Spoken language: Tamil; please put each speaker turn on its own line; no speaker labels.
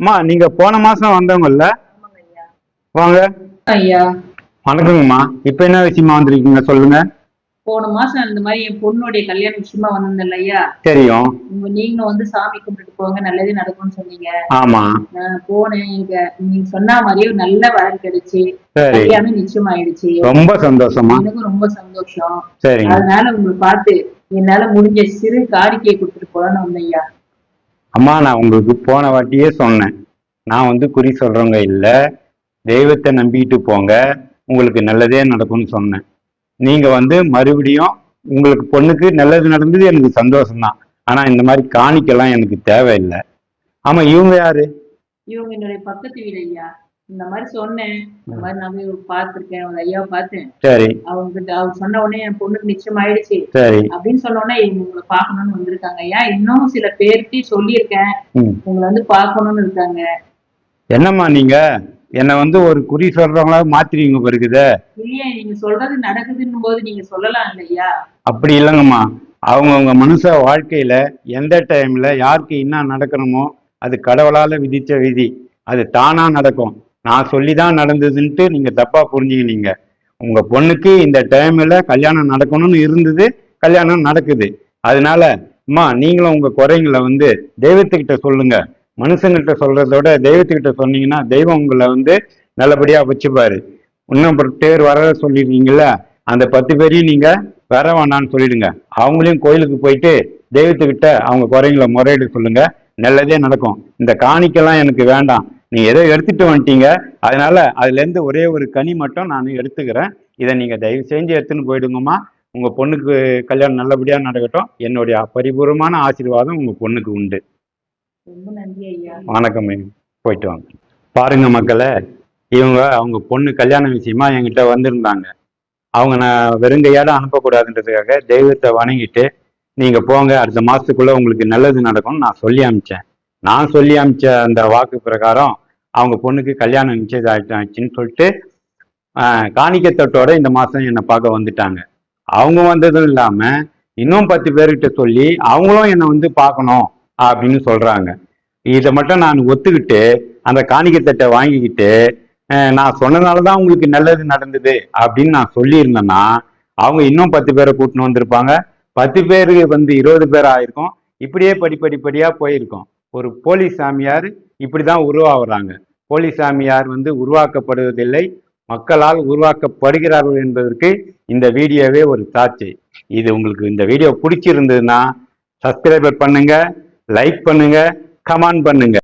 அம்மா நீங்க போன மாசம் வந்தவங்கல்ல? வாங்க.
ஐயா.
வணக்கங்கம்மா. இப்ப என்ன விஷயமா வந்திருக்கீங்க? சொல்லுங்க.
போன மாசம் இந்த மாதிரி என் பொண்ணுடைய கல்யாண விஷயமா வந்திருந்தேன்ல ஐயா.
தெரியும்.
உங்க நீங்களும் வந்து சாமி கும்பிட்டுட்டு போங்க நல்லதே நடக்கும்னு சொன்னீங்க.
ஆமா.
நான் போனேன். இங்க நீங்க சொன்ன மாதிரியே ஒரு நல்ல வரன் கிடைச்சு.
சரி.
கல்யாணம் நிச்சயம் ஆயிடுச்சு
ரொம்ப சந்தோஷமா
எனக்கும் ரொம்ப சந்தோஷம்.
சரிங்க.
அதனால உங்களை பார்த்து என்னால முடிஞ்ச சிறு காணிக்கையை கொடுத்துட்டு போலான்னு வந்தேன் ஐயா.
அம்மா நான் உங்களுக்கு போன வாட்டியே சொன்னேன். நான் வந்து குறி சொல்றவங்க இல்லை. தெய்வத்தை நம்பிட்டு போங்க. உங்களுக்கு நல்லதே நடக்கும்னு சொன்னேன். நீங்க வந்து மறுபடியும் உங்களுக்கு பொண்ணுக்கு நல்லது நடந்தது எனக்கு சந்தோஷம்தான். ஆனா இந்த மாதிரி காணிக்கலாம் எனக்கு தேவையில்லை. ஆமா இவங்க யாரு?
இவங்க என்னுடைய பக்கத்து வீடு ஐயா. இந்த மாதிரி சொன்னேன். இந்த மாதிரி நான் போய் பார்த்திருக்கேன். ஒரு ஐயாவை பார்த்தேன்.
சரி.
அவங்க கிட்ட அவர் சொன்ன உடனே என் பொண்ணுக்கு நிச்சயம் ஆயிடுச்சு
சரி.
அப்படின்னு சொன்ன உடனே உங்களை பார்க்கணும்னு வந்திருக்காங்க. ஐயா இன்னும் சில பேர்கிட்டயும் சொல்லியிருக்கேன். உங்களை வந்து பார்க்கணும்னு இருக்காங்க.
என்னம்மா நீங்க? என்னை வந்து ஒரு குறி சொல்றவங்களா மாத்திருவீங்க பிறகுதே
இல்லையா நீங்க சொல்றது நடக்குதுன்னும் போது நீங்க சொல்லலாம் இல்லையா
அப்படி இல்லைங்கம்மா. அவங்கவுங்க மனுஷ வாழ்க்கையில எந்த டைம்ல யாருக்கு என்ன நடக்கணுமோ அது கடவுளால விதிச்ச விதி. அது தானா நடக்கும். நான் சொல்லி தான் நடந்ததுன்ட்டு நீங்க தப்பா புரிஞ்சுக்கினீங்க. உங்க பொண்ணுக்கு இந்த டைம்ல கல்யாணம் நடக்கணும்னு இருந்தது கல்யாணம் நடக்குது. அதனால அம்மா நீங்களும் உங்க குறைங்களை வந்து தெய்வத்துக்கிட்ட சொல்லுங்க. மனுஷங்கிட்ட சொல்றத விட தெய்வத்துக்கிட்ட சொன்னீங்கன்னா தெய்வம் உங்களை வந்து நல்லபடியா வச்சுப்பாரு. இன்னும் பேர் வர சொல்லிருக்கீங்கல்ல அந்த பத்து பேரையும் நீங்க வர வேண்டாம்னு சொல்லிடுங்க. அவங்களையும் கோயிலுக்கு போயிட்டு தெய்வத்துக்கிட்ட அவங்க குறைங்களை முறையிட சொல்லுங்க. நல்லதே நடக்கும். இந்த காணிக்கெல்லாம் எனக்கு வேண்டாம். நீ ஏதோ எடுத்துட்டு வந்துட்டீங்க? அதனால அதுல இருந்து ஒரே ஒரு கனி மட்டும் நான் எடுத்துக்கிறேன். இதை நீங்க தயவு செஞ்சு எடுத்துன்னு போயிடுங்கம்மா. உங்க பொண்ணுக்கு கல்யாணம் நல்லபடியா நடக்கட்டும். என்னுடைய பரிபூர்வமான ஆசீர்வாதம் உங்க பொண்ணுக்கு உண்டு.
ரொம்ப நன்றி ஐயா.
வணக்கம். போயிட்டு வாங்க. பாருங்க மக்களே இவங்க அவங்க பொண்ணு கல்யாண விஷயமா என்கிட்ட வந்திருந்தாங்க. அவங்க நான் வெறுங்கையாட அனுப்பக்கூடாதுன்றதுக்காக தெய்வத்தை வணங்கிட்டு நீங்க போங்க அடுத்த மாசத்துக்குள்ள உங்களுக்கு நல்லது நடக்கும்னு நான் சொல்லி அனுப்பிச்சேன். நான் சொல்லி அனுப்பிச்ச அந்த வாக்கு பிரகாரம் அவங்க பொண்ணுக்கு கல்யாணம் நிச்சயம் ஆச்சுன்னு சொல்லிட்டு காணிக்கத்தட்டோட இந்த மாதம் என்னை பார்க்க வந்துட்டாங்க. அவங்க வந்ததும் இல்லாமல் இன்னும் பத்து பேர்கிட்ட சொல்லி அவங்களும் என்னை வந்து பார்க்கணும் அப்படின்னு சொல்கிறாங்க இதை மட்டும் நான் ஒத்துக்கிட்டு அந்த காணிக்கத்தட்டை வாங்கிக்கிட்டு நான் சொன்னதால தான் உங்களுக்கு நல்லது நடந்தது அப்படின்னு நான் சொல்லியிருந்தேன்னா அவங்க இன்னும் பத்து பேரை கூட்டின்னு வந்திருப்பாங்க. பத்து பேருக்கு வந்து இருபது பேர் ஆயிருக்கும் இப்படியே படிப்படிப்படியாக போயிருக்கோம். ஒரு போலீஸ் சாமியார் இப்படிதான் உருவாகுறாங்க. போலீஸ் சாமியார் வந்து உருவாக்கப்படுவதில்லை. மக்களால் உருவாக்கப்படுகிறார்கள் என்பதற்கு இந்த வீடியோவே ஒரு சாட்சி. இது உங்களுக்கு இந்த வீடியோ பிடிச்சிருந்ததுன்னா சப்ஸ்கிரைபர் பண்ணுங்க லைக் பண்ணுங்க கமெண்ட் பண்ணுங்க.